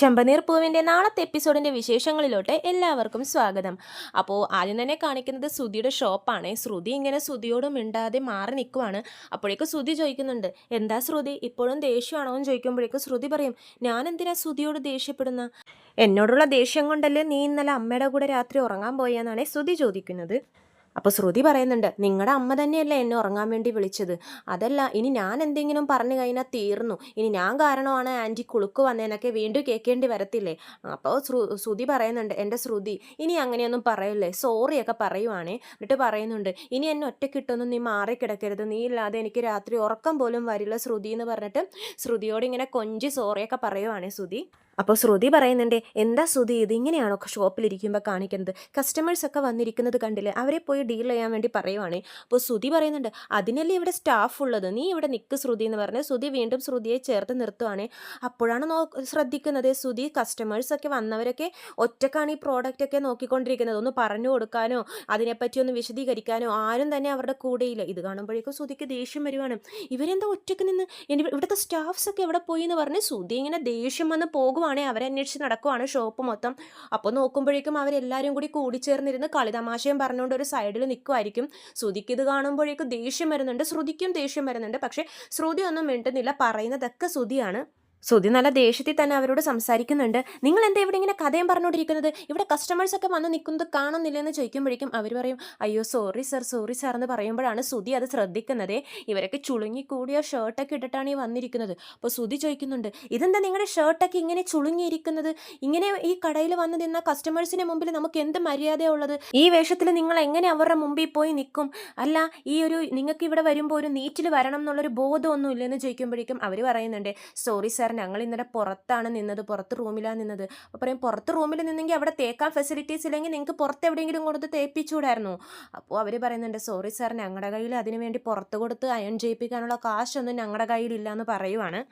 ചെമ്പനീർ പൂവിന്റെ നാളത്തെ എപ്പിസോഡിന്റെ വിശേഷങ്ങളിലോട്ട് എല്ലാവർക്കും സ്വാഗതം. അപ്പോൾ ആദ്യം തന്നെ കാണിക്കുന്നത് ശ്രുതിയുടെ ഷോപ്പാണ്. ശ്രുതി ഇങ്ങനെ ശ്രുതിയോട് മിണ്ടാതെ മാറി നിൽക്കുവാണ് അപ്പോഴേക്കും ശ്രുതി ചോദിക്കുന്നുണ്ട് എന്താ ശ്രുതി? ഇപ്പോഴും ദേഷ്യമാണോ? എന്ന് ചോദിക്കുമ്പോഴേക്കും ശ്രുതി പറയും ഞാൻ എന്തിനാ ശ്രുതിയോട് ദേഷ്യപ്പെടുന്ന? എന്നോടുള്ള ദേഷ്യം കൊണ്ടല്ലേ നീ ഇന്നലെ അമ്മയുടെ കൂടെ രാത്രി ഉറങ്ങാൻ പോയെന്നാണ് ശ്രുതി ചോദിക്കുന്നത്. അപ്പോൾ ശ്രുതി പറയുന്നുണ്ട് നിങ്ങളുടെ അമ്മ തന്നെയല്ലേ എന്നെ ഉറങ്ങാൻ വേണ്ടി വിളിച്ചത്. അതല്ല ഇനി ഞാൻ എന്തെങ്കിലും പറഞ്ഞു കഴിഞ്ഞാൽ തീർന്നു. ഇനി ഞാൻ കാരണമാണ് ആന്റി കുളുക്ക് വന്നതിനൊക്കെ വീണ്ടും കേൾക്കേണ്ടി വരത്തില്ലേ? അപ്പോൾ ശ്രു ശ്രുതി പറയുന്നുണ്ട് എന്റെ ശ്രുതി ഇനി അങ്ങനെയൊന്നും പറയല്ലേ? സോറിയൊക്കെ പറയുവാണേ. എന്നിട്ട് പറയുന്നുണ്ട് ഇനി എന്നെ ഒറ്റക്കിട്ടൊന്നും നീ മാറിക്കിടക്കരുത്. നീ ഇല്ലാതെ എനിക്ക് രാത്രി ഉറക്കം പോലും വരില്ല ശ്രുതി എന്ന് പറഞ്ഞിട്ട് ശ്രുതിയോട് ഇങ്ങനെ കൊഞ്ചി സോറിയൊക്കെ പറയുവാണേ ശ്രുതി. അപ്പോൾ ശ്രുതി പറയുന്നുണ്ട് എന്താ ശ്രുതി ഇത് ഇങ്ങനെയാണോ ഷോപ്പിലിരിക്കുമ്പോൾ കാണിക്കുന്നത്? കസ്റ്റമേഴ്സ് ഒക്കെ വന്നിരിക്കുന്നത് കണ്ടില്ലേ? അവരെ പോയി ഡീൽ ചെയ്യാൻ വേണ്ടി പറയുവാണേ. അപ്പോൾ ശ്രുതി പറയുന്നുണ്ട് അതിനല്ലേ ഇവിടെ സ്റ്റാഫ് ഉള്ളത്? നീ ഇവിടെ നിൽക്ക് ശ്രുതി എന്ന് പറഞ്ഞ് ശ്രുതി വീണ്ടും ശ്രുതിയെ ചേർത്ത് നിർത്തുവാണേ. അപ്പോഴാണ് നോ ശ്രദ്ധിക്കുന്നത് ശ്രുതി കസ്റ്റമേഴ്സൊക്കെ വന്നവരൊക്കെ ഒറ്റക്കാണ് ഈ പ്രോഡക്റ്റൊക്കെ നോക്കിക്കൊണ്ടിരിക്കുന്നത്. ഒന്ന് പറഞ്ഞു കൊടുക്കാനോ അതിനെപ്പറ്റി ഒന്ന് വിശദീകരിക്കാനോ ആരും തന്നെ അവരുടെ കൂടെയില്ല ഇത് കാണുമ്പോഴേക്കും ശ്രുതിക്ക് ദേഷ്യം വരുവാണ്. ഇവരെന്താ ഒറ്റയ്ക്ക് നിന്ന്? ഇവിടുത്തെ സ്റ്റാഫ്സൊക്കെ എവിടെ പോയി എന്ന് പറഞ്ഞ് ശ്രുതി ഇങ്ങനെ ദേഷ്യം വന്ന് പോകുവാണേ അവരെ അന്വേഷിച്ച് നടക്കുവാണ് ഷോപ്പ് മൊത്തം. അപ്പോൾ നോക്കുമ്പോഴേക്കും അവരെല്ലാവരും കൂടി കൂടിച്ചേർന്നിരുന്ന് കളിതമാശയും പറഞ്ഞുകൊണ്ട് ഒരു സൈഡിൽ നിൽക്കുമായിരിക്കും ശ്രുതിക്ക് ഇത് കാണുമ്പോഴേക്കും ദേഷ്യം വരുന്നുണ്ട്. ശ്രുതിക്കും ദേഷ്യം വരുന്നുണ്ട്. പക്ഷേ ശ്രുതി ഒന്നും മിണ്ടുന്നില്ല. പറയുന്നതൊക്കെ ശ്രുതിയാണ്. ശ്രുതി നല്ല ദേഷ്യത്തിൽ തന്നെ അവരോട് സംസാരിക്കുന്നുണ്ട്. നിങ്ങൾ എന്താ ഇവിടെ ഇങ്ങനെ കഥയും പറഞ്ഞുകൊണ്ടിരിക്കുന്നത്? ഇവിടെ കസ്റ്റമേഴ്സൊക്കെ വന്ന് നിൽക്കുന്നത് കാണുന്നില്ല കാണുന്നില്ലെന്ന് ചോദിക്കുമ്പോഴേക്കും അവർ പറയും അയ്യോ സോറി സർ സോറി സാർ എന്ന് പറയുമ്പോഴാണ് ശ്രുതി അത് ശ്രദ്ധിക്കുന്നത്. ഇവരൊക്കെ ചുളുങ്ങി കൂടിയ ഷർട്ടൊക്കെ ഇട്ടിട്ടാണ് ഈ വന്നിരിക്കുന്നത്. അപ്പോൾ ശ്രുതി ചോദിക്കുന്നുണ്ട് ഇതെന്താ നിങ്ങളുടെ ഷർട്ടൊക്കെ ഇങ്ങനെ ചുളുങ്ങിയിരിക്കുന്നത്? ഇങ്ങനെ ഈ കടയിൽ വന്ന് നിന്ന കസ്റ്റമേഴ്സിന് മുമ്പിൽ നമുക്ക് എന്ത് മര്യാദയുള്ളത് ഈ വേഷത്തിൽ നിങ്ങൾ എങ്ങനെ അവരുടെ മുമ്പിൽ പോയി നിൽക്കും? അല്ല ഈ ഒരു നിങ്ങൾക്ക് ഇവിടെ വരുമ്പോൾ ഒരു നീറ്റിൽ വരണം എന്നുള്ളൊരു ബോധമൊന്നും ഇല്ലെന്ന് ചോദിക്കുമ്പോഴേക്കും അവർ പറയുന്നുണ്ട് സോറി സാർ ഞങ്ങൾ ഇന്നലെ പുറത്താണ് നിന്നത് പുറത്ത് റൂമിലാണ് നിന്നത്. അപ്പോൾ പറയും പുറത്ത് റൂമിൽ നിന്നെങ്കിൽ അവിടെ തേക്കാൻ ഫെസിലിറ്റീസ് ഇല്ലെങ്കിൽ നിങ്ങൾക്ക് പുറത്ത് എവിടെയെങ്കിലും കൊടുത്ത് തേപ്പിച്ചുകൂടായിരുന്നു അപ്പോൾ അവർ പറയുന്നുണ്ട് സോറി സാർ ഞങ്ങളുടെ കയ്യിൽ അതിനു വേണ്ടി പുറത്ത് കൊടുത്ത് അയൺ ചെയ്യിപ്പിക്കാനുള്ള കാശൊന്നും ഞങ്ങളുടെ കയ്യിലില്ല എന്ന് പറയുവാണ്.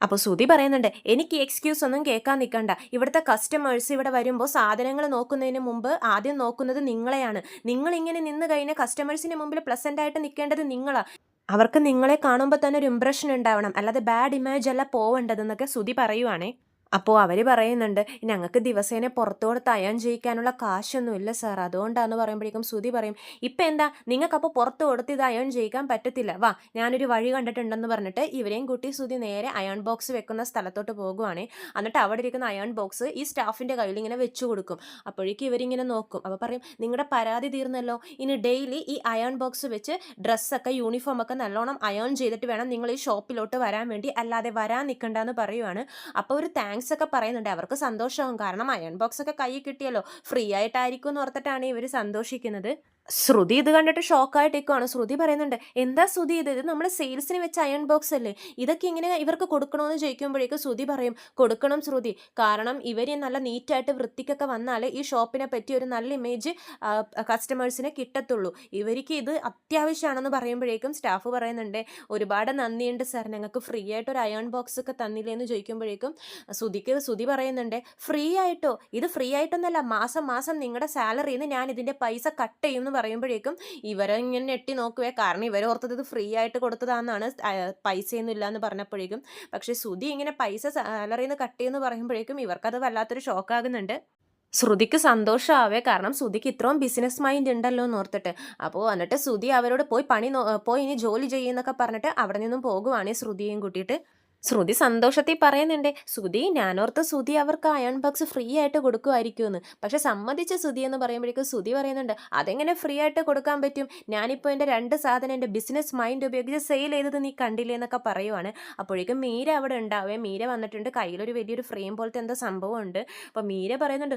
അപ്പോൾ ശ്രുതി പറയുന്നുണ്ട് എനിക്ക് എക്സ്ക്യൂസ് ഒന്നും കേൾക്കാൻ നിൽക്കണ്ട ഇവിടുത്തെ കസ്റ്റമേഴ്സ് ഇവിടെ വരുമ്പോൾ സാധനങ്ങൾ നോക്കുന്നതിന് മുമ്പ് ആദ്യം നോക്കുന്നത് നിങ്ങളെയാണ്. നിങ്ങളിങ്ങനെ നിന്ന് കഴിഞ്ഞാൽ കസ്റ്റമേഴ്സിന് മുമ്പിൽ പ്ലസന്റ് ആയിട്ട് നിൽക്കേണ്ടത് നിങ്ങളാണ് അവർക്ക് നിങ്ങളെ കാണുമ്പോൾ തന്നെ ഒരു ഇമ്പ്രഷൻ ഉണ്ടാവണം. അല്ലാതെ ബാഡ് ഇമേജ് അല്ല പോവേണ്ടതെന്നൊക്കെ ശ്രുതി പറയുവാണേ. അപ്പോൾ അവർ പറയുന്നുണ്ട് ഞങ്ങൾക്ക് ദിവസേന പുറത്തു കൊടുത്ത് അയൺ ചെയ്യിക്കാനുള്ള കാശൊന്നുമില്ല സാർ. അതുകൊണ്ടാന്ന് പറയുമ്പോഴേക്കും ശ്രുതി പറയും ഇപ്പം എന്താ? നിങ്ങൾക്കപ്പോൾ പുറത്ത് കൊടുത്ത് ഇത് അയൺ ചെയ്യിക്കാൻ പറ്റത്തില്ല. വാ ഞാനൊരു വഴി കണ്ടിട്ടുണ്ടെന്ന് പറഞ്ഞിട്ട് ഇവരെയും കൂട്ടി ശ്രുതി നേരെ അയൺ ബോക്സ് വെക്കുന്ന സ്ഥലത്തോട്ട് പോകുവാണേ. എന്നിട്ട് അവിടെ ഇരിക്കുന്ന അയൺ ബോക്സ് ഈ സ്റ്റാഫിന്റെ കയ്യിൽ ഇങ്ങനെ വെച്ചു കൊടുക്കും. അപ്പോഴേക്കും ഇവരിങ്ങനെ നോക്കും. അപ്പോൾ പറയും നിങ്ങളുടെ പരാതി തീർന്നല്ലോ. ഇനി ഡെയിലി ഈ അയൺ ബോക്സ് വെച്ച് ഡ്രസ്സൊക്കെ യൂണിഫോം ഒക്കെ നല്ലോണം അയൺ ചെയ്തിട്ട് വേണം നിങ്ങൾ ഈ ഷോപ്പിലോട്ട് വരാൻ വേണ്ടി. അല്ലാതെ വരാൻ നിൽക്കണ്ടെന്ന് പറയുവാണ്. അപ്പോൾ ഒരു താങ്ക്സ് ഒക്കെ പറയുന്നുണ്ട്. അവർക്ക് സന്തോഷവും. കാരണം അയൺ ബോക്സ് ഒക്കെ കൈ കിട്ടിയല്ലോ. ഫ്രീ ആയിട്ടായിരിക്കും എന്ന് ഓർത്തിട്ടാണ് ഇവർ സന്തോഷിക്കുന്നത്. ശ്രുതി ഇത് കണ്ടിട്ട് ഷോക്കായിട്ടേക്കുവാണ് ശ്രുതി പറയുന്നുണ്ട് എന്താ ശ്രുതി ഇത്? ഇത് നമ്മൾ സെയിൽസിന് വെച്ച അയൺ ബോക്സ് അല്ലേ? ഇതൊക്കെ ഇങ്ങനെ ഇവർക്ക് കൊടുക്കണമെന്ന് ചോദിക്കുമ്പോഴേക്കും ശ്രുതി പറയും കൊടുക്കണം ശ്രുതി. കാരണം ഇവർ നല്ല നീറ്റായിട്ട് വൃത്തിക്കൊക്കെ വന്നാൽ ഈ ഷോപ്പിനെ പറ്റി ഒരു നല്ല ഇമേജ് കസ്റ്റമേഴ്സിന് കിട്ടത്തുള്ളൂ. ഇവർക്ക് ഇത് അത്യാവശ്യമാണെന്ന് പറയുമ്പോഴേക്കും സ്റ്റാഫ് പറയുന്നുണ്ട് ഒരുപാട് നന്ദിയുണ്ട് സാർ ഞങ്ങൾക്ക് ഫ്രീ ആയിട്ട് ഒരു അയൺ ബോക്സ് ഒക്കെ തന്നില്ലേ എന്ന് ചോദിക്കുമ്പോഴേക്കും ശ്രുതിക്ക് ശ്രുതി പറയുന്നുണ്ട് ഫ്രീ ആയിട്ടോ ഇത് ഫ്രീ ആയിട്ടൊന്നല്ല മാസം മാസം നിങ്ങളുടെ സാലറിയിൽ നിന്ന് ഞാൻ ഇതിന്റെ പൈസ കട്ട് ചെയ്യും എന്ന് പറയുമ്പോഴേക്കും ഇവരെ ഇങ്ങനെ ഞെട്ടി നോക്കുവേ. കാരണം ഇവർ ഓർത്തത് ഇത് ഫ്രീ ആയിട്ട് കൊടുത്തതാണെന്നാണ് പൈസയൊന്നും ഇല്ല എന്ന് പറഞ്ഞപ്പോഴേക്കും. പക്ഷേ ശ്രുതി ഇങ്ങനെ പൈസ സാലറിയിൽ നിന്ന് കട്ട് ചെയ്യുമെന്ന് പറയുമ്പോഴേക്കും ഇവർക്കത് വല്ലാത്തൊരു ഷോക്കാകുന്നുണ്ട് ശ്രുതിക്ക് സന്തോഷമാവേ കാരണം ശ്രുതിക്ക് ഇത്രയും ബിസിനസ് മൈൻഡ് ഉണ്ടല്ലോ എന്ന് ഓർത്തിട്ട്. അപ്പോൾ എന്നിട്ട് ശ്രുതി അവരോട് പോയി പണി പോയി ഇനി ജോലി ചെയ്യുന്നൊക്കെ പറഞ്ഞിട്ട് അവിടെ നിന്നും പോകുവാണ് ശ്രുതിയും കൂട്ടിയിട്ട്. ശ്രുതി സന്തോഷത്തിൽ പറയുന്നുണ്ട് ശ്രുതി ഞാനോർത്ത് ശ്രുതി അവർക്ക് അയൺ ബോക്സ് ഫ്രീ ആയിട്ട് കൊടുക്കുമായിരിക്കുമെന്ന് പക്ഷെ സമ്മതിച്ച ശ്രുതി എന്ന് പറയുമ്പോഴേക്കും ശ്രുതി പറയുന്നുണ്ട് അതെങ്ങനെ ഫ്രീ ആയിട്ട് കൊടുക്കാൻ പറ്റും? ഞാനിപ്പോൾ എന്റെ രണ്ട് സാധനം എന്റെ ബിസിനസ് മൈൻഡ് ഉപയോഗിച്ച് സെയിൽ ചെയ്തത് നീ കണ്ടില്ലേ എന്നൊക്കെ പറയുവാണ്. അപ്പോഴേക്കും മീര അവിടെ ഉണ്ടാവേ മീര വന്നിട്ടുണ്ട് കയ്യിലൊരു വലിയൊരു ഫ്രെയിം പോലത്തെ എന്തോ സംഭവം ഉണ്ട് അപ്പോൾ മീര പറയുന്നുണ്ട്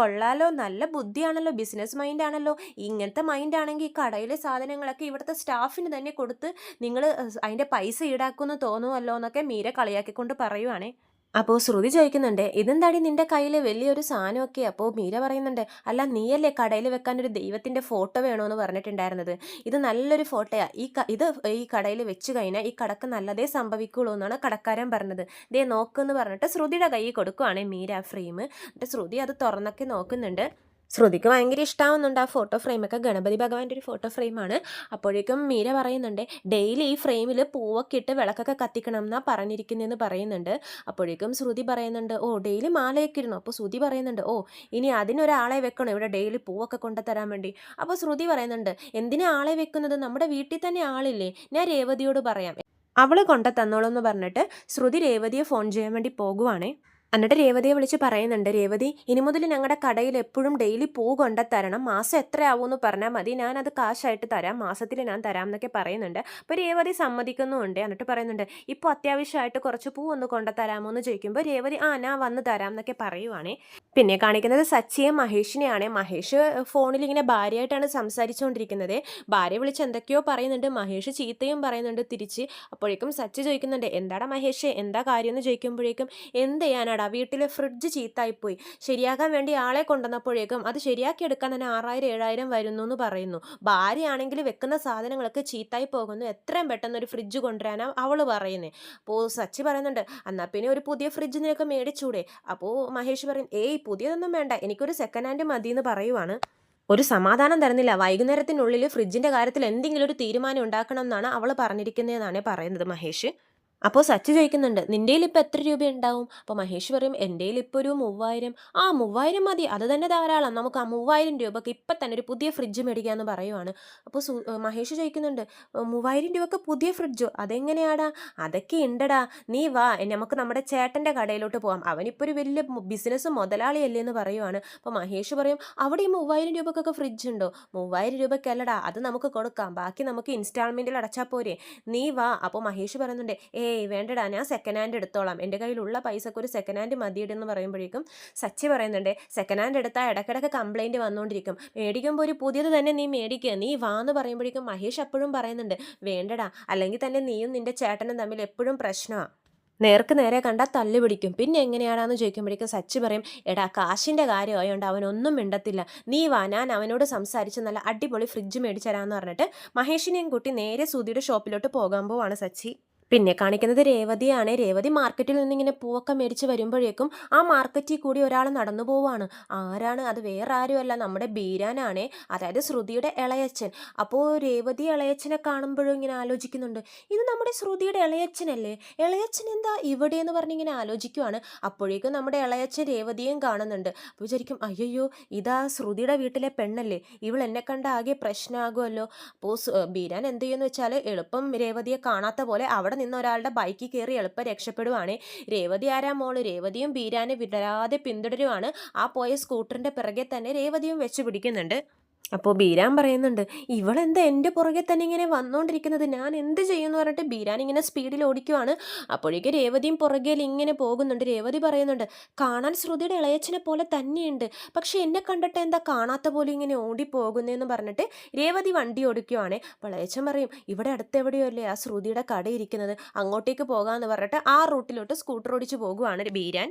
കൊള്ളാലോ നല്ല ബുദ്ധിയാണല്ലോ ബിസിനസ് മൈൻഡ് ആണല്ലോ. ഇങ്ങനത്തെ മൈൻഡ് ആണെങ്കിൽ ഈ കടയിലെ സാധനങ്ങളൊക്കെ ഇവിടുത്തെ സ്റ്റാഫിന് തന്നെ കൊടുത്ത് നിങ്ങൾ അതിന്റെ പൈസ ഈടാക്കുമെന്ന് തോന്നുമല്ലോ എന്നൊക്കെ മീര കളിയാക്കിക്കൊണ്ട് പറയുവാണേ. അപ്പോൾ ശ്രുതി ചോദിക്കുന്നുണ്ട് ഇതെന്താടി നിന്റെ കയ്യിൽ വലിയൊരു സാധനമൊക്കെ? അപ്പോൾ മീര പറയുന്നുണ്ട് അല്ല നീയല്ലേ കടയിൽ വെക്കാൻ ഒരു ദൈവത്തിന്റെ ഫോട്ടോ വേണമെന്ന് പറഞ്ഞിട്ടുണ്ടായിരുന്നത്. ഇത് നല്ലൊരു ഫോട്ടോയാണ് ഈ ഇത് ഈ കടയിൽ വെച്ച് കഴിഞ്ഞാൽ ഈ കടക്ക് നല്ലതേ സംഭവിക്കുള്ളൂ എന്നാണ് കടക്കാരൻ പറഞ്ഞത്. ദേ നോക്കുമെന്ന് പറഞ്ഞിട്ട് ശ്രുതിയുടെ കയ്യിൽ കൊടുക്കുവാണ് മീര ഫ്രെയിം. എന്നിട്ട് ശ്രുതി അത് തുറന്നൊക്കെ നോക്കുന്നുണ്ട്. ശ്രുതിക്ക് ഭയങ്കര ഇഷ്ടാവുന്നുണ്ട് ആ ഫോട്ടോ ഫ്രെയിമൊക്കെ. ഗണപതി ഭഗവാന്റെ ഒരു ഫോട്ടോ ഫ്രെയിമാണ്. അപ്പോഴേക്കും മീര പറയുന്നുണ്ട് ഡെയിലി ഈ ഫ്രെയിമിൽ പൂവൊക്കെ ഇട്ട് വിളക്കൊക്കെ കത്തിക്കണം എന്നാ പറഞ്ഞിരിക്കുന്നതെന്ന് പറയുന്നുണ്ട്. അപ്പോഴേക്കും ശ്രുതി പറയുന്നുണ്ട് ഓ ഡെയിലി മാലയൊക്കെ ഇരുന്നു അപ്പോൾ ശ്രുതി പറയുന്നുണ്ട് ഓ ഇനി അതിനൊരാളെ വെക്കണം? ഇവിടെ ഡെയിലി പൂവൊക്കെ കൊണ്ടുതരാൻ വേണ്ടി. അപ്പോൾ ശ്രുതി പറയുന്നുണ്ട് എന്തിനാ ആളെ വെക്കുന്നത്? നമ്മുടെ വീട്ടിൽ തന്നെ ആളില്ലേ. ഞാൻ രേവതിയോട് പറയാം. അവൾ കൊണ്ടു തന്നോളൂ എന്ന് പറഞ്ഞിട്ട് ശ്രുതി രേവതിയെ ഫോൺ ചെയ്യാൻ വേണ്ടി പോകുവാണേ. എന്നിട്ട് രേവതിയെ വിളിച്ച് പറയുന്നുണ്ട് രേവതി ഇനി മുതൽ ഞങ്ങളുടെ കടയിൽ എപ്പോഴും ഡെയിലി പൂ കൊണ്ട തരണം മാസം എത്ര ആവുമെന്ന് പറഞ്ഞാൽ മതി. ഞാനത് കാശായിട്ട് തരാം. മാസത്തിൽ ഞാൻ തരാം എന്നൊക്കെ പറയുന്നുണ്ട്. അപ്പോൾ രേവതി സമ്മതിക്കുന്നുമുണ്ട് എന്നിട്ട് പറയുന്നുണ്ട് ഇപ്പോൾ അത്യാവശ്യമായിട്ട് കുറച്ച് പൂ ഒന്ന് കൊണ്ടുത്തരാമോ എന്ന് ചോദിക്കുമ്പോൾ രേവതി ആ ഞാൻ വന്ന് തരാം എന്നൊക്കെ പറയുവാണേ. പിന്നെ കാണിക്കുന്നത് സച്ചിയെ മഹേഷിനെയാണ്. മഹേഷ് ഫോണിൽ ഇങ്ങനെ ഭാര്യയായിട്ടാണ് സംസാരിച്ചുകൊണ്ടിരിക്കുന്നത് ഭാര്യ വിളിച്ച് എന്തൊക്കെയോ പറയുന്നുണ്ട്. മഹേഷ് ചീത്തയും പറയുന്നുണ്ട് തിരിച്ച്. അപ്പോഴേക്കും സച്ചി ചോദിക്കുന്നുണ്ട് എന്താടാ മഹേഷ് എന്താ കാര്യം എന്ന് ചോദിക്കുമ്പോഴേക്കും എന്ത് ചെയ്യാനാടാ വീട്ടിലെ ഫ്രിഡ്ജ് ചീത്തായിപ്പോയി. ശരിയാക്കാൻ വേണ്ടി ആളെ കൊണ്ടുവന്നപ്പോഴേക്കും അത് ശരിയാക്കി എടുക്കാൻ തന്നെ ആറായിരം ഏഴായിരം വരുന്നു എന്ന് പറയുന്നു. ഭാര്യയാണെങ്കിൽ വെക്കുന്ന സാധനങ്ങളൊക്കെ ചീത്തായി പോകുന്നു. എത്രയും പെട്ടെന്ന് ഒരു ഫ്രിഡ്ജ് കൊണ്ടുവരാനാ അവൾ പറയുന്നത് അപ്പോൾ സച്ചി പറയുന്നുണ്ട് എന്നാൽ പിന്നെ ഒരു പുതിയ ഫ്രിഡ്ജ് നിനക്ക് മേടിച്ചൂടെ? അപ്പോൾ മഹേഷ് പറയും ഏയ് പുതിയതൊന്നും വേണ്ട. എനിക്കൊരു സെക്കൻഡ് ഹാൻഡ് മതി എന്ന് പറയുവാണ്. ഒരു സമാധാനം തരുന്നില്ല. വൈകുന്നേരത്തിനുള്ളിൽ ഫ്രിഡ്ജിന്റെ കാര്യത്തിൽ എന്തെങ്കിലും ഒരു തീരുമാനം ഉണ്ടാക്കണം എന്നാണ് അവൾ പറഞ്ഞിരിക്കുന്നതെന്നാണ് പറയുന്നത് മഹേഷ്. അപ്പോൾ സച്ച് ചോദിക്കുന്നുണ്ട് നിന്റെ ഇപ്പം എത്ര രൂപ ഉണ്ടാവും അപ്പോൾ മഹേഷ് പറയും എന്റെ ഇപ്പോൾ ഒരു മൂവായിരം. ആ മൂവായിരം മതി. അത് തന്നെ ധാരാളം. നമുക്ക് ആ മൂവായിരം രൂപക്ക് ഇപ്പം തന്നെ ഒരു പുതിയ ഫ്രിഡ്ജ് മേടിക്കാമെന്ന് പറയുവാണ്. അപ്പോൾ മഹേഷ് ചോദിക്കുന്നുണ്ട് മൂവായിരം രൂപക്ക് പുതിയ ഫ്രിഡ്ജോ? അതെങ്ങനെയാടാ? അതൊക്കെ ഉണ്ടടാ നീ വാ. നമുക്ക് നമ്മുടെ ചേട്ടന്റെ കടയിലോട്ട് പോകാം അവനിപ്പോൾ ഒരു വലിയ ബിസിനസ് മുതലാളിയല്ലേ എന്ന് പറയുവാണ്. അപ്പോൾ മഹേഷ് പറയും അവിടെ ഈ മൂവായിരം രൂപക്കൊക്കെ ഫ്രിഡ്ജ് ഉണ്ടോ മൂവായിരം രൂപക്കല്ലടാ. അത് നമുക്ക് കൊടുക്കാം. ബാക്കി നമുക്ക് ഇൻസ്റ്റാൾമെന്റിൽ അടച്ചാൽ പോരെ. നീ വാ. അപ്പോൾ മഹേഷ് പറയുന്നുണ്ട് ഏയ് വേണ്ടടാ. ഞാൻ സെക്കൻഡ് ഹാൻഡ് എടുത്തോളാം. എന്റെ കയ്യിലുള്ള പൈസക്ക് ഒരു സെക്കൻഡ് ഹാൻഡ് മതിയിടെന്ന് പറയുമ്പോഴേക്കും സച്ചി പറയുന്നുണ്ട് സെക്കൻഡ് ഹാൻഡ് എടുത്താൽ ഇടക്കിടക്ക് കംപ്ലൈന്റ് വന്നുകൊണ്ടിരിക്കും മേടിക്കുമ്പോൾ ഒരു പുതിയത് തന്നെ നീ മേടിക്കുക നീ വാ എന്ന് പറയുമ്പോഴേക്കും മഹേഷ് എപ്പോഴും പറയുന്നുണ്ട് വേണ്ടടാ. അല്ലെങ്കിൽ തന്നെ നീയും നിന്റെ ചേട്ടനും തമ്മിൽ എപ്പോഴും പ്രശ്നമാണ് നേർക്ക് നേരെ കണ്ടാൽ തല്ലു പിടിക്കും. പിന്നെ എങ്ങനെയാണെന്ന് ചോദിക്കുമ്പോഴേക്കും സച്ചി പറയും എടാ കാശിന്റെ കാര്യമായതുകൊണ്ട് അവനൊന്നും മിണ്ടത്തില്ല. നീ വാ. ഞാൻ അവനോട് സംസാരിച്ച് നല്ല അടിപൊളി ഫ്രിഡ്ജ് മേടിച്ചു തരാമെന്ന് പറഞ്ഞിട്ട് മഹേഷിനെയും കൂട്ടി നേരെ സുധിയുടെ ഷോപ്പിലോട്ട് പോകാൻ പോവാണ് സച്ചി. പിന്നെ കാണിക്കുന്നത് രേവതിയാണ്. രേവതി മാർക്കറ്റിൽ നിന്ന് ഇങ്ങനെ പൂവൊക്കെ മേടിച്ച് വരുമ്പോഴേക്കും ആ മാർക്കറ്റിൽ കൂടി ഒരാൾ നടന്നു പോവാണ് ആരാണ്? അത് വേറെ ആരുമല്ല. നമ്മുടെ ബീരാനാണ്. അതായത് ശ്രുതിയുടെ ഇളയച്ചൻ അപ്പോൾ രേവതി ഇളയച്ചനെ കാണുമ്പോഴും ഇങ്ങനെ ആലോചിക്കുന്നുണ്ട്. ഇത് നമ്മുടെ ശ്രുതിയുടെ ഇളയച്ചനല്ലേ ഇളയച്ചൻ എന്താ ഇവിടെ എന്ന് പറഞ്ഞ് ഇങ്ങനെ ആലോചിക്കുവാണ്. അപ്പോഴേക്കും നമ്മുടെ ഇളയച്ചൻ രേവതിയും കാണുന്നുണ്ട്. അപ്പോൾ വിചാരിക്കും അയ്യോ ഇതാ ശ്രുതിയുടെ വീട്ടിലെ പെണ്ണല്ലേ? ഇവൾ എന്നെ കണ്ട ആകെ പ്രശ്നമാകുമല്ലോ. അപ്പോൾ ബീരാൻ എന്ത് ചെയ്യുമെന്ന് വെച്ചാൽ എളുപ്പം രേവതിയെ കാണാത്ത പോലെ അവിടെ അവിടെ നിന്ന് ഒരാളുടെ ബൈക്കിൽ കയറി എളുപ്പം രക്ഷപ്പെടുവാണ്. രേവതി ആരാ മോൾ? രേവതിയും ബീരാനെ വിടരാതെ പിന്തുടരുവാണ്. ആ പോയ സ്കൂട്ടറിന്റെ പിറകെ തന്നെ രേവതിയും വെച്ച് പിടിക്കുന്നുണ്ട്. അപ്പോൾ ബീരാൻ പറയുന്നുണ്ട് ഇവളെന്താ എന്റെ പുറകെ തന്നെ ഇങ്ങനെ വന്നുകൊണ്ടിരിക്കുന്നത് ഞാൻ എന്ത് ചെയ്യുമെന്ന് പറഞ്ഞിട്ട് ബീരാൻ ഇങ്ങനെ സ്പീഡിൽ ഓടിക്കുവാണ്. അപ്പോഴേക്കും രേവതിയും പുറകെയിൽ ഇങ്ങനെ പോകുന്നുണ്ട്. രേവതി പറയുന്നുണ്ട് കാണാൻ ശ്രുതിയുടെ ഇളയച്ചനെ പോലെ തന്നെയുണ്ട്. പക്ഷേ എന്നെ കണ്ടിട്ട് എന്താ കാണാത്ത പോലെ ഇങ്ങനെ ഓടിപ്പോകുന്നതെന്ന് പറഞ്ഞിട്ട് രേവതി വണ്ടി ഓടിക്കുവാണ്. അപ്പോൾ ഇളയച്ചൻ പറയും ഇവിടെ അടുത്തെവിടെയോ അല്ലേ ആ ശ്രുതിയുടെ കട ഇരിക്കുന്നത്? അങ്ങോട്ടേക്ക് പോകാമെന്ന് പറഞ്ഞിട്ട് ആ റൂട്ടിലോട്ട് സ്കൂട്ടർ ഓടിച്ച് പോകുവാണ് ബീരാൻ.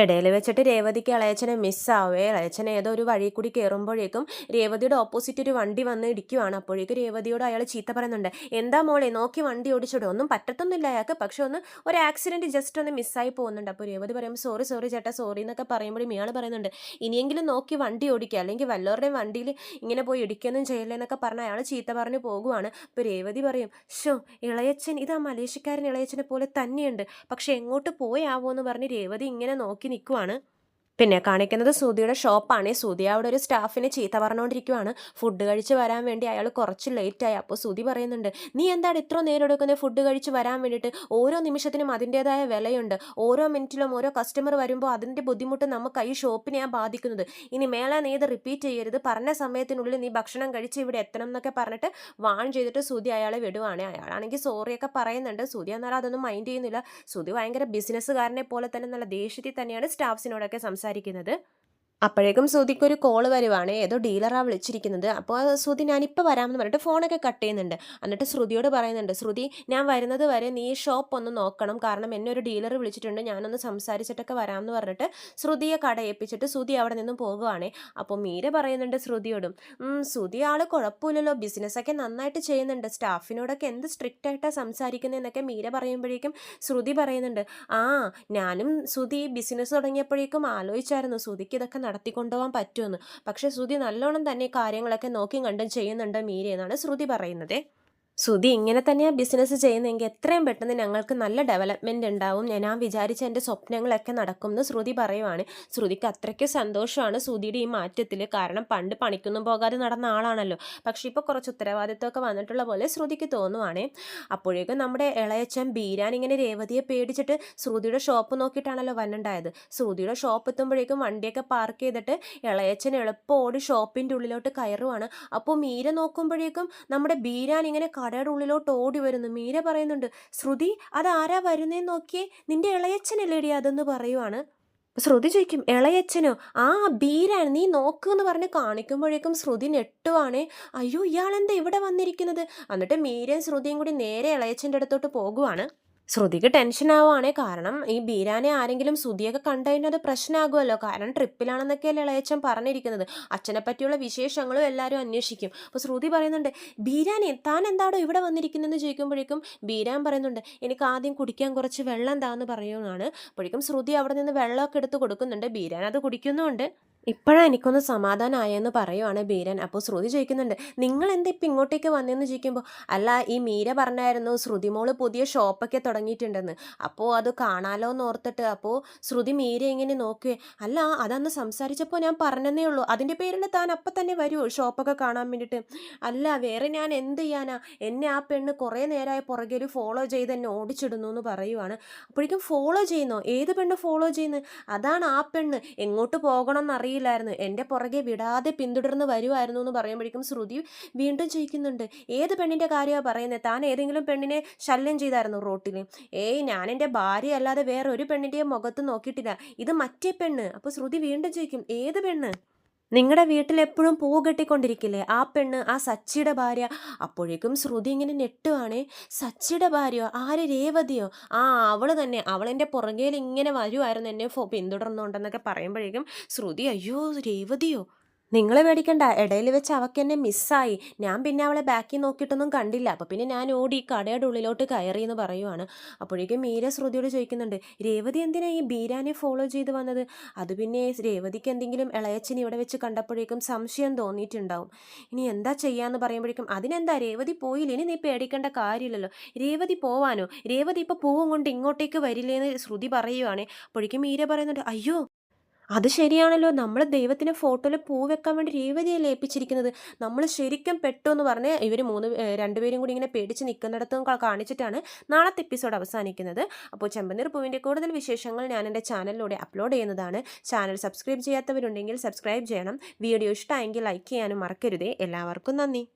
ഇടയിൽ വെച്ചിട്ട് രേവതിക്ക് ഇളയച്ചനെ മിസ്സാവേ ഇളയച്ചൻ ഏതോ ഒരു വഴി കൂടി കയറുമ്പോഴേക്കും രേവതിയുടെ ഓപ്പോസിറ്റ് ഒരു വണ്ടി വന്ന് ഇടിക്കുവാണ്. അപ്പോഴേക്കും രേവതിയോട് അയാൾ ചീത്ത പറയുന്നുണ്ട്. എന്താ മോളെ നോക്കി വണ്ടി ഓടിച്ചോടും? ഒന്നും പറ്റത്തൊന്നുമില്ല അയാൾക്ക്. പക്ഷെ ഒന്ന് ഒരു ആക്സിഡന്റ് ജസ്റ്റ് ഒന്ന് മിസ്സായി പോകുന്നുണ്ട്. അപ്പോൾ രേവതി പറയുമ്പോൾ സോറി സോറി ചേട്ടാ സോറി എന്നൊക്കെ പറയുമ്പോഴും ഇയാൾ പറയുന്നുണ്ട്. ഇനിയെങ്കിലും നോക്കി വണ്ടി ഓടിക്കുക അല്ലെങ്കിൽ വല്ലവരുടെയും വണ്ടിയിൽ ഇങ്ങനെ പോയി ഇടിക്കൊന്നും ചെയ്യില്ല എന്നൊക്കെ പറഞ്ഞ് അയാൾ ചീത്ത പറഞ്ഞ് പോകുവാണ്. അപ്പോൾ രേവതി പറയും ഷോ ഇളയച്ചൻ ഇത് ആ മലേഷ്യക്കാരൻ ഇളയച്ചനെ പോലെ തന്നെയുണ്ട്. പക്ഷെ എങ്ങോട്ട് പോയാവോ എന്ന് പറഞ്ഞ് രേവതി ഇങ്ങനെ നോക്കി നോക്കി നിൽക്കുവാണ് പിന്നെ കാണിക്കുന്നത് സുധിയുടെ ഷോപ്പാണ്. സുധി അവിടെ ഒരു സ്റ്റാഫിനെ ചീത്ത പറഞ്ഞുകൊണ്ടിരിക്കുവാണ് ഫുഡ് കഴിച്ച് വരാൻ വേണ്ടി അയാൾ കുറച്ച് ലേറ്റായി അപ്പോൾ സുധി പറയുന്നുണ്ട് നീ എന്താണ് ഇത്ര നേരം എടുക്കുന്നത് ഫുഡ് കഴിച്ച് വരാൻ വേണ്ടിയിട്ട്? ഓരോ നിമിഷത്തിനും അതിന്റേതായ വിലയുണ്ട്. ഓരോ മിനിറ്റിലും ഓരോ കസ്റ്റമർ വരുമ്പോൾ അതിന്റെ ബുദ്ധിമുട്ട് നമുക്ക് ഈ ഷോപ്പിനെയാണ് ബാധിക്കുന്നത്. ഇനി മേലെ നീ ഇത് റിപ്പീറ്റ് ചെയ്യരുത്. പറഞ്ഞ സമയത്തിനുള്ളിൽ നീ ഭക്ഷണം കഴിച്ച് ഇവിടെ എത്തണം എന്നൊക്കെ പറഞ്ഞിട്ട് വാൺ ചെയ്തിട്ട് സുധി അയാളെ വിടുവാണ്. അയാളാണെങ്കിൽ സോറിയൊക്കെ പറയുന്നുണ്ട്. സുധി എന്നാൽ അതൊന്നും മൈൻഡ് ചെയ്യുന്നില്ല. സുധി ഭയങ്കര ബിസിനസ്സുകാരനെ പോലെ തന്നെ നല്ല ദേഷ്യത്തിൽ തന്നെയാണ് സ്റ്റാഫ്സിനോടൊക്കെ സംസാരിക്കുന്നത്. സംസാരിക്കുന്നത് അപ്പോഴേക്കും സുധിക്കൊരു കോൾ വരുവാണ്. ഏതോ ഡീലറാണ് വിളിച്ചിരിക്കുന്നത്. അപ്പോൾ ശ്രുതി ഞാനിപ്പോൾ വരാമെന്ന് പറഞ്ഞിട്ട് ഫോണൊക്കെ കട്ട് ചെയ്യുന്നുണ്ട്. എന്നിട്ട് ശ്രുതിയോട് പറയുന്നുണ്ട് ശ്രുതി ഞാൻ വരുന്നത് വരെ നീ ഷോപ്പ് ഒന്ന് നോക്കണം. കാരണം എന്നെ ഒരു ഡീലർ വിളിച്ചിട്ടുണ്ട്. ഞാനൊന്ന് സംസാരിച്ചിട്ടൊക്കെ വരാമെന്ന് പറഞ്ഞിട്ട് ശ്രുതിയെ കട ഏൽപ്പിച്ചിട്ട് ശ്രുതി അവിടെ നിന്നും പോകുവാണേ. അപ്പോൾ മീര പറയുന്നുണ്ട് ശ്രുതിയോടും ശ്രുതി ആൾ കുഴപ്പമില്ലല്ലോ. ബിസിനസ്സൊക്കെ നന്നായിട്ട് ചെയ്യുന്നുണ്ട്. സ്റ്റാഫിനോടൊക്കെ എന്ത് സ്ട്രിക്റ്റ് ആയിട്ടാണ് സംസാരിക്കുന്നതെന്നൊക്കെ മീര പറയുമ്പോഴേക്കും ശ്രുതി പറയുന്നുണ്ട് ആ ഞാനും ശ്രുതി ബിസിനസ് തുടങ്ങിയപ്പോഴേക്കും ആലോചിച്ചായിരുന്നു. ശ്രുതിക്ക് ഇതൊക്കെ നടത്തിക്കൊണ്ടുപോകാൻ പറ്റുമെന്ന്. പക്ഷേ ശ്രുതി നല്ലോണം തന്നെ കാര്യങ്ങളൊക്കെ നോക്കി കണ്ടും ചെയ്യുന്നുണ്ട് മീര എന്നാണ് ശ്രുതി പറയുന്നത്. ശ്രുതി ഇങ്ങനെ തന്നെയാണ് ബിസിനസ് ചെയ്യുന്നതെങ്കിൽ എത്രയും പെട്ടെന്ന് ഞങ്ങൾക്ക് നല്ല ഡെവലപ്മെന്റ് ഉണ്ടാവും. ഞാൻ വിചാരിച്ച എന്റെ സ്വപ്നങ്ങളൊക്കെ നടക്കും എന്ന് ശ്രുതി പറയുവാണ്. ശ്രുതിക്ക് അത്രയ്ക്ക് സന്തോഷമാണ് സുധിയുടെ ഈ മാറ്റത്തിൽ. കാരണം പണ്ട് പണിക്കൊന്നും പോകാതെ നടന്ന ആളാണല്ലോ. പക്ഷേ ഇപ്പോൾ കുറച്ച് ഉത്തരവാദിത്തമൊക്കെ വന്നിട്ടുള്ള പോലെ ശ്രുതിക്ക് തോന്നുവാണ്. അപ്പോഴേക്കും നമ്മുടെ ഇളയച്ചൻ ബീരാൻ ഇങ്ങനെ രേവതിയെ പേടിച്ചിട്ട് ശ്രുതിയുടെ ഷോപ്പ് നോക്കിയിട്ടാണല്ലോ വന്നിട്ടുണ്ടായത്. ശ്രുതിയുടെ ഷോപ്പ് എത്തുമ്പോഴേക്കും വണ്ടിയൊക്കെ പാർക്ക് ചെയ്തിട്ട് ഇളയച്ചൻ എളുപ്പം ഓടി ഷോപ്പിന്റെ ഉള്ളിലോട്ട് കയറുവാണ്. അപ്പോൾ മീര നോക്കുമ്പോഴേക്കും നമ്മുടെ ബീരാൻ ഇങ്ങനെ കടയുടെ ഉള്ളിലോട്ട് ഓടി വരുന്നു. മീര പറയുന്നുണ്ട് ശ്രുതി അതാരാ വരുന്നേ നോക്കിയേ? നിന്റെ ഇളയച്ചനല്ലേടി അതെന്ന് പറയുവാണ്. ശ്രുതി ചോദിക്കും ഇളയച്ചനോ ആ ബീരാൻ നീ നോക്ക് എന്ന് പറഞ്ഞ് കാണിക്കുമ്പോഴേക്കും ശ്രുതി നെട്ടുവാണേ അയ്യോ ഇയാളെന്താ ഇവിടെ വന്നിരിക്കുന്നത്? എന്നിട്ട് മീരയും ശ്രുതിയും കൂടി നേരെ ഇളയച്ചന്റെ അടുത്തോട്ട് പോകുവാണ്. ശ്രുതിക്ക് ടെൻഷൻ ആവുകയാണേ കാരണം ഈ ബീരാനെ ആരെങ്കിലും ശ്രുതിയൊക്കെ കണ്ടു കഴിഞ്ഞാൽ അത് പ്രശ്നമാകുമല്ലോ കാരണം ട്രിപ്പിലാണെന്നൊക്കെയല്ലേ ഇളയച്ചൻ പറഞ്ഞിരിക്കുന്നത്. അച്ഛനെ പറ്റിയുള്ള വിശേഷങ്ങളും എല്ലാവരും അന്വേഷിക്കും. അപ്പോൾ ശ്രുതി പറയുന്നുണ്ട് ബീരാനെ താൻ എന്താണോ ഇവിടെ വന്നിരിക്കുന്നതെന്ന് ചോദിക്കുമ്പോഴേക്കും ബീരാൻ പറയുന്നുണ്ട് എനിക്ക് ആദ്യം കുടിക്കാൻ കുറച്ച് വെള്ളം എന്താണെന്ന് പറയുന്നതാണ്. അപ്പോഴേക്കും ശ്രുതി അവിടെ നിന്ന് വെള്ളമൊക്കെ എടുത്ത് കൊടുക്കുന്നുണ്ട്. ബീരാൻ അത് കുടിക്കുന്നുമുണ്ട്. ഇപ്പോഴാണ് എനിക്കൊന്ന് സമാധാനമായെന്ന് പറയുവാണ് ബീരൻ. അപ്പോൾ ശ്രുതി ചോദിക്കുന്നുണ്ട് നിങ്ങൾ എന്താ ഇപ്പം ഇങ്ങോട്ടേക്ക് വന്നതെന്ന് ചോദിക്കുമ്പോൾ അല്ല ഈ മീര പറഞ്ഞായിരുന്നു ശ്രുതി മോൾ പുതിയ ഷോപ്പൊക്കെ തുടങ്ങിയിട്ടുണ്ടെന്ന്. അപ്പോൾ അത് കാണാലോ എന്ന് ഓർത്തിട്ട് അപ്പോൾ ശ്രുതി മീര ഇങ്ങനെ നോക്കി അല്ല അതന്ന് സംസാരിച്ചപ്പോൾ ഞാൻ പറഞ്ഞതേ ഉള്ളൂ. അതിന്റെ പേരിൽ താൻ അപ്പം തന്നെ വരൂ ഷോപ്പൊക്കെ കാണാൻ വേണ്ടിയിട്ട് അല്ല വേറെ ഞാൻ എന്ത് ചെയ്യാനാ? എന്നെ ആ പെണ്ണ് കുറേ നേരമായി പുറകിൽ ഫോളോ ചെയ്ത് എന്നെ ഓടിച്ചിടുന്നു എന്ന് പറയുവാണ്. അപ്പോഴേക്കും ഫോളോ ചെയ്യുന്നോ? ഏത് പെണ്ണ് ഫോളോ ചെയ്യുന്നത് അതാണ് ആ പെണ്ണ്. എങ്ങോട്ട് പോകണം എന്നറിയില്ലായിരുന്നു എന്റെ പുറകെ വിടാതെ പിന്തുടർന്ന് വരുമായിരുന്നു എന്ന് പറയുമ്പോഴേക്കും ശ്രുതി വീണ്ടും ചോദിക്കുന്നുണ്ട് ഏത് പെണ്ണിന്റെ കാര്യമാണ് പറയുന്നത് താൻ ഏതെങ്കിലും പെണ്ണിനെ ശല്യം ചെയ്തായിരുന്നു റോട്ടിൽ ഏയ് ഞാൻ എന്റെ ഭാര്യ അല്ലാതെ വേറെ ഒരു പെണ്ണിന്റെയും മുഖത്ത് നോക്കിയിട്ടില്ല. ഇത് മറ്റേ പെണ്ണ്. അപ്പോൾ ശ്രുതി വീണ്ടും ചോദിക്കും ഏത് പെണ്ണ്? നിങ്ങളുടെ വീട്ടിൽ എപ്പോഴും പൂ കെട്ടിക്കൊണ്ടിരിക്കില്ലേ? ആ പെണ്ണ് ആ സച്ചിയുടെ ഭാര്യ. അപ്പോഴേക്കും ശ്രുതി ഇങ്ങനെ ഞെട്ടുവാണേ. സച്ചിയുടെ ഭാര്യയോ ആര് രേവതിയോ? ആ അവൾ തന്നെ. അവളെന്റെ പുറകേൽ ഇങ്ങനെ വരുമായിരുന്നു എന്നെ പിന്തുടർന്നുകൊണ്ടെന്നൊക്കെ പറയുമ്പോഴേക്കും ശ്രുതി അയ്യോ രേവതിയോ? നിങ്ങൾ മേടിക്കണ്ട ഇടയിൽ വെച്ച് അവൾക്ക് എന്നെ മിസ്സായി ഞാൻ പിന്നെ അവളെ ബാക്കി നോക്കിയിട്ടൊന്നും കണ്ടില്ല. അപ്പോൾ പിന്നെ ഞാൻ ഓടി കടയുടെ ഉള്ളിലോട്ട് കയറി എന്ന് പറയുവാണ്. അപ്പോഴേക്കും മീര ശ്രുതിയോട് ചോദിക്കുന്നുണ്ട് രേവതി എന്തിനാ ഈ ബീരാനെ ഫോളോ ചെയ്ത് വന്നത്? അത് പിന്നെ രേവതിക്ക് എന്തെങ്കിലും ഇളയച്ചൻ ഇവിടെ വെച്ച് കണ്ടപ്പോഴേക്കും സംശയം തോന്നിയിട്ടുണ്ടാവും. ഇനി എന്താ ചെയ്യാന്ന് പറയുമ്പോഴേക്കും അതിനെന്താ? രേവതി പോയില്ല? ഇനി നീ പേടിക്കേണ്ട കാര്യമില്ലല്ലോ. രേവതി പോവാനോ? രേവതി ഇപ്പോൾ പൂവും കൊണ്ട് ഇങ്ങോട്ടേക്ക് വരില്ലേന്ന് ശ്രുതി പറയുവാണ്. അപ്പോഴേക്കും മീര പറയുന്നുണ്ട് അയ്യോ അത് ശരിയാണല്ലോ. നമ്മൾ ദൈവത്തിന്റെ ഫോട്ടോയിൽ പൂ വെക്കാൻ വേണ്ടി രേവതിയെ ഏൽപ്പിച്ചിരിക്കുന്നത്? നമ്മൾ ശരിക്കും പെട്ടു എന്ന് പറഞ്ഞ് ഇവർ മൂന്ന് രണ്ടുപേരും കൂടി ഇങ്ങനെ പേടിച്ച് നിൽക്കുന്നിടത്തും കാണിച്ചിട്ടാണ് നാളത്തെ എപ്പിസോഡ് അവസാനിക്കുന്നത്. അപ്പോൾ ചെമ്പനീർ പൂവിന്റെ കൂടുതൽ വിശേഷങ്ങൾ ഞാൻ എന്റെ ചാനലിലൂടെ അപ്ലോഡ് ചെയ്യുന്നതാണ്. ചാനൽ സബ്സ്ക്രൈബ് ചെയ്യാത്തവരുണ്ടെങ്കിൽ സബ്സ്ക്രൈബ് ചെയ്യണം. വീഡിയോ ഇഷ്ടമായെങ്കിൽ ലൈക്ക് ചെയ്യാനും മറക്കരുതേ. എല്ലാവർക്കും നന്ദി.